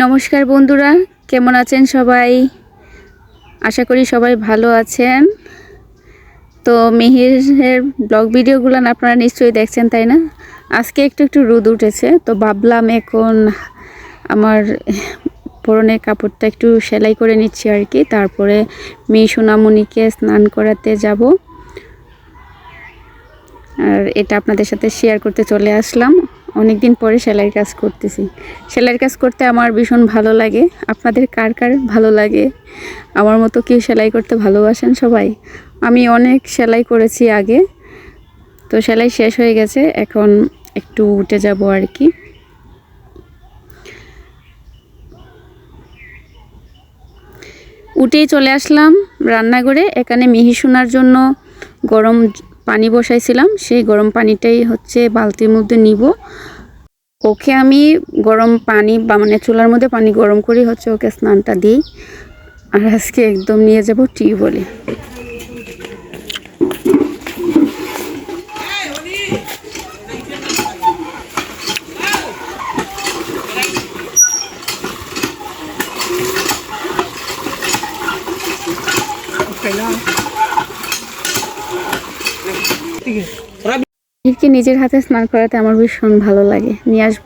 নমস্কার বন্ধুরা, কেমন আছেন সবাই? আশা করি সবাই ভালো আছেন। তো মিহিরের ব্লগ ভিডিওগুলো আপনারা নিশ্চয়ই দেখছেন, তাই না? আজকে একটু একটু রোদ উঠেছে, তো ভাবলাম এখন আমার পরনের কাপড়টা একটু সেলাই করে নিচ্ছি আর কি। তারপরে মেয়ে সোনামণিকে স্নান করাতে যাব। আর এটা আপনাদের সাথে শেয়ার করতে চলে আসলাম। অনেক দিন পরে সেলাইয়ের কাজ করতেছি। সেলাইয়ের কাজ করতে আমার ভীষণ ভালো লাগে। আপনাদের কার কার ভালো লাগে? আমার মতো কেউ সেলাই করতে ভালোবাসেন সবাই? আমি অনেক সেলাই করেছি আগে। তো সেলাই শেষ হয়ে গেছে, এখন একটু উঠে যাব আর কি। উঠেই চলে আসলাম রান্নাঘরে। এখানে মিহি শোনার জন্য গরম পানি বসাইছিলাম, সেই গরম পানিটাই হচ্ছে বালতির মধ্যে নিব। ওকে আমি গরম পানি বা মানে চুলার মধ্যে পানি গরম করে হচ্ছে ওকে স্নানটা দিই। আর আজকে একদম নিয়ে যাব টিউবওয়েলে। নিজের হাতে স্নান করাতে আমার ভীষণ ভালো লাগে। নিয়ে আসব।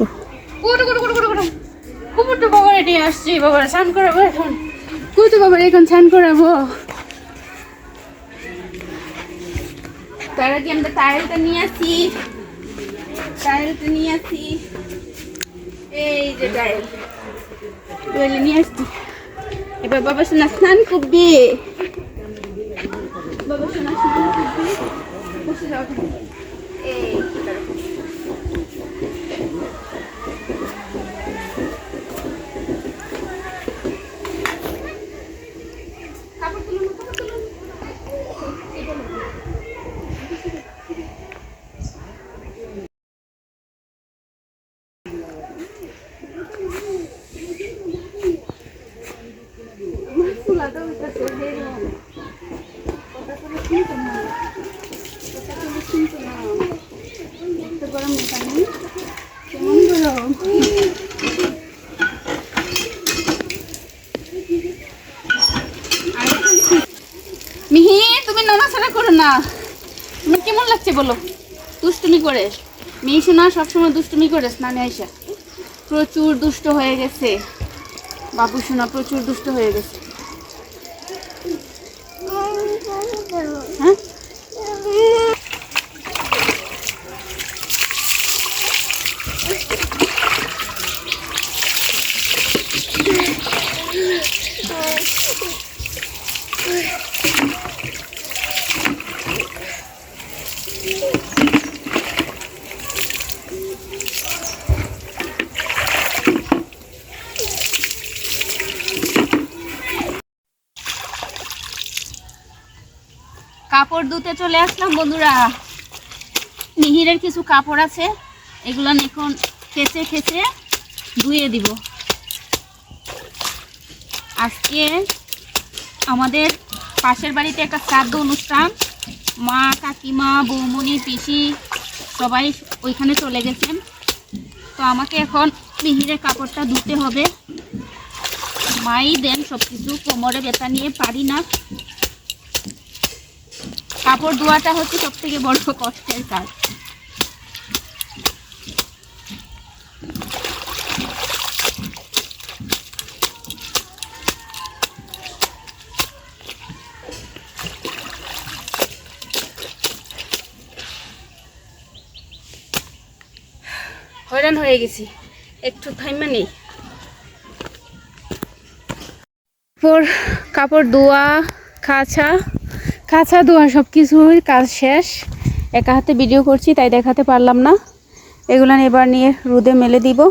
নিয়ে আসছি স্নান করাবো এখন। বাবারে এখন স্নান করাবো। তার আমরা নিয়ে নিয়ে এই যে নিয়ে আসছি। এবার বাবা সোনা স্নান করবে। বাবা সোনা স্নান করবে। 不是小品。কেমন গরম? মিহি, তুমি নাড়াচাড়া করো না। তোমার কেমন লাগছে বলো? দুষ্টুমি করে। মেয়ে শোনা, সবসময় দুষ্টুমি করে স্নানে আইসা। প্রচুর দুষ্ট হয়ে গেছে। বাবু শোনা, প্রচুর দুষ্ট হয়ে গেছে হ্যাঁ কাপড় ধুতে চলে আসলাম, বন্ধুরা। মিহিরের কিছু কাপড় আছে, এগুলো এখন খেচে খেচে ধুয়ে দিব। আজকে আমাদের পাশের বাড়িতে একটা শ্রাদ্ধ অনুষ্ঠান। মা, কাকিমা বৌমনি পিসি সবাই ওইখানে চলে গেছেন। তো আমাকে এখন মিহিরের কাপড়টা ধুতে হবে। মাই দেন সব কিছু কোমরে ব্যথা নিয়ে পারি না। কাপড় ধোয়াটা হচ্ছে সব থেকে বড় কষ্টের কাজ। হয়রান হয়ে গেছি। একটু থাইমা নেই। কাপড় কাপড় ধোয়া কাছা কাছা ধোয়া সব কিছুর কাজ শেষ। একা হাতে ভিডিও করছি, তাই দেখাতে পারলাম না। এগুলো এবার নিয়ে রোদে মেলে দিব।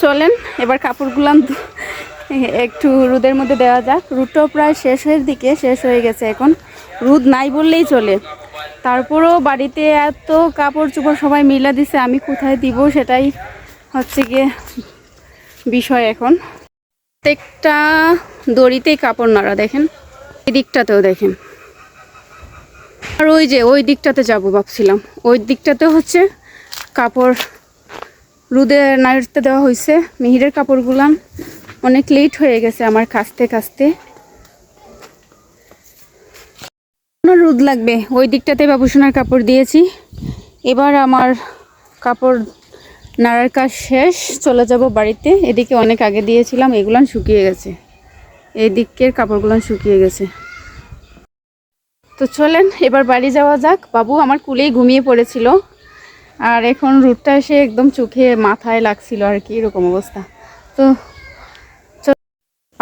চলেন, এবার কাপড়গুলাম ধু- একটু রোদের মধ্যে দেওয়া যাক। রোদটাও প্রায় শেষের দিকে শেষ হয়ে গেছে এখন। রোদ নাই বললেই চলে। তারপরও বাড়িতে এত কাপড় চোপড় সবাই মিলা দিছে, আমি কোথায় দিব সেটাই হচ্ছে গিয়ে বিষয় এখন। প্রত্যেকটা দড়িতেই কাপড় নাড়া, দেখেন? এই দিকটাতেও দেখেন। আর ওই যে, ওই দিকটাতে যাব ভাবছিলাম। ওই দিকটাতে হচ্ছে কাপড় রোদে নাড়তে দেওয়া হয়েছে মিহিরের কাপড়গুলান অনেক লেট হয়ে গেছে আমার কাস্তে কাচতে রোদ লাগবে। ওই দিকটাতে বাবুসোনার কাপড় দিয়েছি। এবার আমার কাপড় নাড়ার কাজ শেষ। চলে যাব বাড়িতে। এদিকে অনেক আগে দিয়েছিলাম এগুলান শুকিয়ে গেছে। এই দিকের কাপড়গুলান শুকিয়ে গেছে। তো চলেন, এবার বাড়ি যাওয়া যাক। বাবু আমার কুলেই ঘুমিয়ে পড়েছিল। আর এখন রুটটা এসে একদম চোখে মাথায় লাগছিল আর কি, এরকম অবস্থা। তো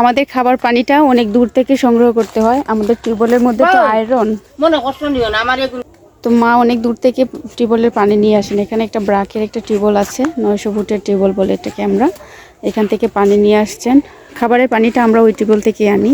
আমাদের খাবার পানিটা অনেক দূর থেকে সংগ্রহ করতে হয়। আমাদের টিউবওয়েলের মধ্যে তো আয়রন মনে কষ্ট নিও না আমার এগুলো তো মা অনেক দূর থেকে টিউবওয়েলের পানি নিয়ে আসেন। এখানে একটা ব্রাকের একটা টিউবওয়েল আছে নয়শো ফুটের টিউবওয়েল বলে এটাকে আমরা। এখান থেকে পানি নিয়ে আসছেন। খাবারের পানিটা আমরা ওই টিউবওয়েল থেকে আনি।